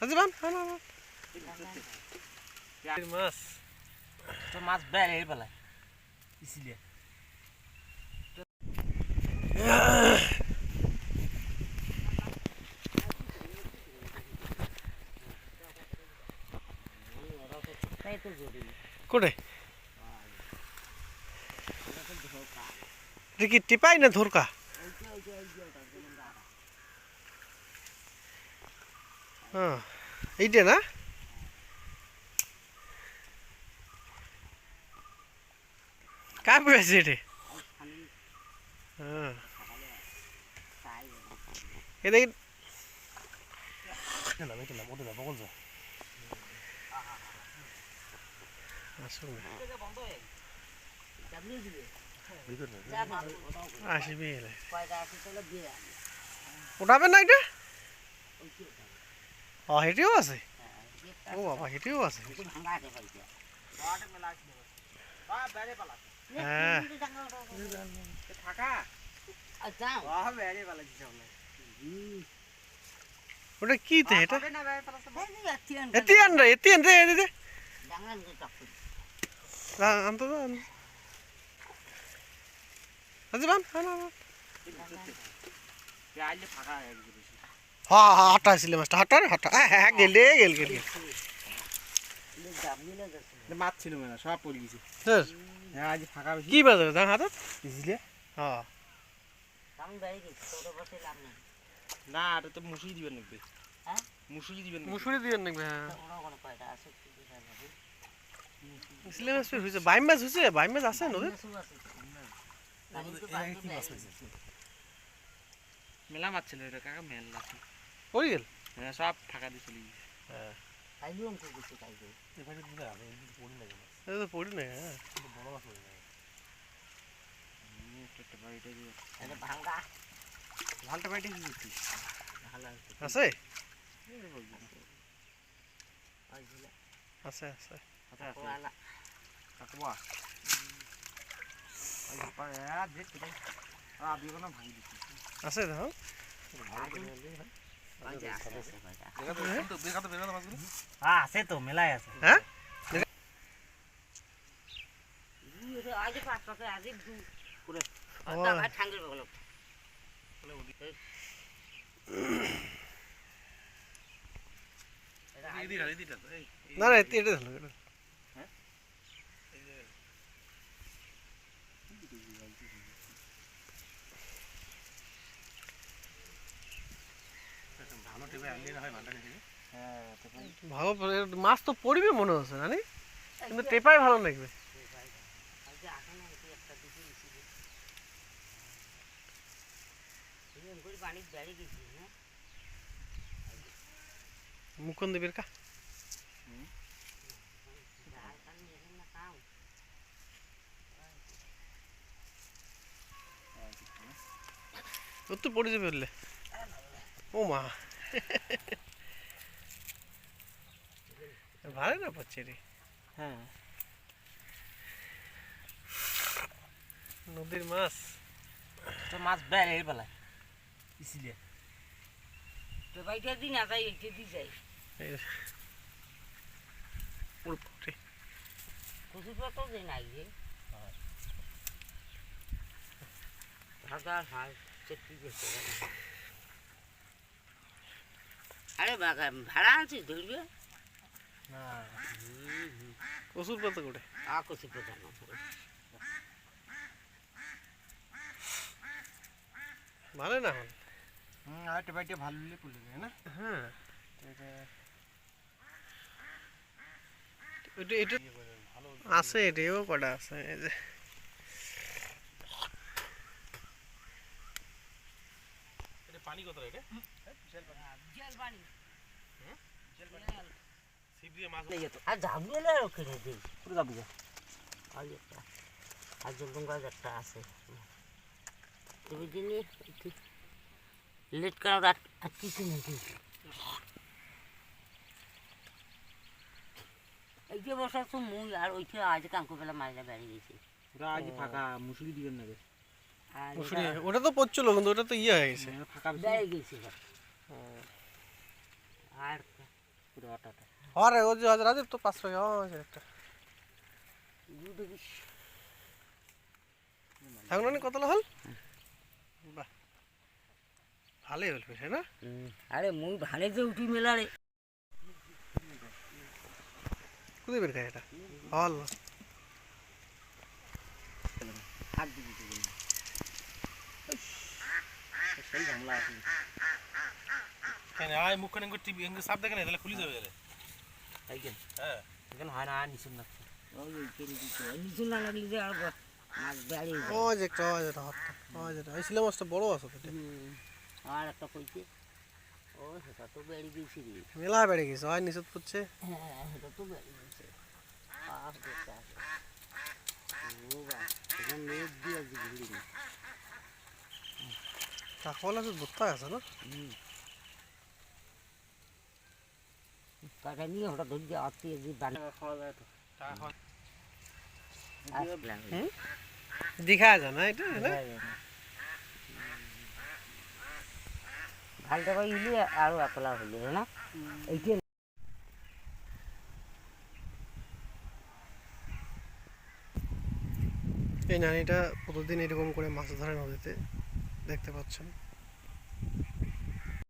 আজি বান মাছ তো মাছ বের এই পেলাই ইসিলে তাই তো জরুরি কোটে এটা কি টিপাই না ধরকা হ্যাঁ এইটা না কার পড়েছে এটা হ্যাঁ এ দেখি আসুন আসবি এলে উঠাবেন না এটা ও হেঁটেও আছে। ও, বাবা হেঁটেও আছে। হ্যাঁ। ওটা কি তে, এটা? না বেরে পেলাই এতি আন রে এতি রে এদি দে ডাঙান চাকু আনতো তো বান, আন আন ফাঁকা হাটা হাটা রে হাটা। হ্যাঁ হ্যাঁ গেল রে গেল গেল গেল। জামিলে গেছে মাছ ছিল না সব পড়ে গেছে হ্যাঁ আজ ফাঁকা কি বাজারে দাম হাতত হ্যাঁ না এটা তো মুসুরি দিবেন নাকি? মুসুরি দিবেন নাকি? মুসুরি দিবেন নাকি হ্যাঁ ওরা আছে কি দেখা যাবে সিলে মাছ ফির বাইম মাছ হইছে বাইম মাছ আছে। মেলা মাছ ছিল এটা কাকা মেলা পড়ি গেল? হ্যাঁ সব ফাঁকা দিয়ে চলে গেছে কাইলেও অঙ্ক গেছে কাইলে এটা তো পড়ি না হ্যাঁ। একটা বাড়িটা দিয়ে এটা ভাঙ্গা। ভালটা বাড়িটা কি করছিস ভালো আছে। আছে? আছে আছে। আচ্ছা কোয়ালা কাকুয়া। না ভাঙি দিছি আছে দেখো। আছে হ্যাঁ তো মেলাই আছে। হ্যাঁ? না না এটা ধরো এটা হ্যাঁ ভালো মাছ তো পড়বে মনে হচ্ছে না কিন্তু টেপাই ভালো লাগবে মুকুন দেবের কা তো পড়ে যাবে ও মা। ভালো না পাচ্ছে রে হ্যাঁ। নদীর মাছ। তো মাছ এই পেলাই ইসিলে। তো বাইটা দিন যাই এইটা দি যাই পুরো পড়ে কচু যে নাই রে। হাজার হাল চেপি গেছে আরে বাগা ভাড়া আনছিস ধরবে? না। প্রচুর পাতা করে আ কচু পাতা না ভালো না হন হুম আর একটা বাড়িটা ভালো হলে পড়ে যায় না? হ্যাঁ। এটা এটা এটা আছে এটাও কটা আছে এই যে। পানি কত মাছ আর যাব না ওখানে দিই পুরো যাব আর একটা আর জলদম গাছ একটা আছে। তুমি দিনে লেট করার আর আর কিছু নেই এই যে বসা তো মুই আর ওইটা আজ কাঙ্কু বেলা মারিনা বেড়ে গেছে। পুরো আজ ফাঁকা মুসুরি দিবেন না রে। মুসুরি ওটা তো পড়ছিল কিন্তু ওটা তো ইয়ে হয়ে গেছে। হ্যাঁ, ফাঁকা গেছে আর পুরো অটোটা আরে যে তো পাঁচ টাকা একটা। হল বাহ। ভালোই হল তাই না? আরে মুই ভালে যে উঠি মেলারে কুদি বের খায় এটা? হল। সেই ঝামেলা আছে কেন? আয় মুখখানে এঙ্গো টিভি এঙ্গো সাপ দেখে না তাহলে খুলে যাবে গেলে এইখান হ্যাঁ। এখানে হয় না আর নিচুন না ওই কেন না লাগলে যে আর মাছ বেড়ে যে যেটা যেটা ওই মাছটা বড় আছে তো। আর একটা কইছে ও সেটা তো বেড়ে গেছি রে। মেলা বেড়ে গেছে ওই নিচে পড়ছে। হ্যাঁ সেটা তো বেড়ে গেছে। আহ দেখতে আছে ও বা এখানে দিয়ে আজকে ঘুরি না কাকল আছে ধরতে আছে না? কাটা নিয়ে হঠাৎ ধরে দিয়ে আত্মীয় যে বানা খাওয়া যায় তো না এটা ভালটা করে ইলি আরও একলা হইলে না? এইটা এই নানিটা প্রতিদিন এরকম করে মাছ ধরে নদীতে। দেখতে পাচ্ছেন।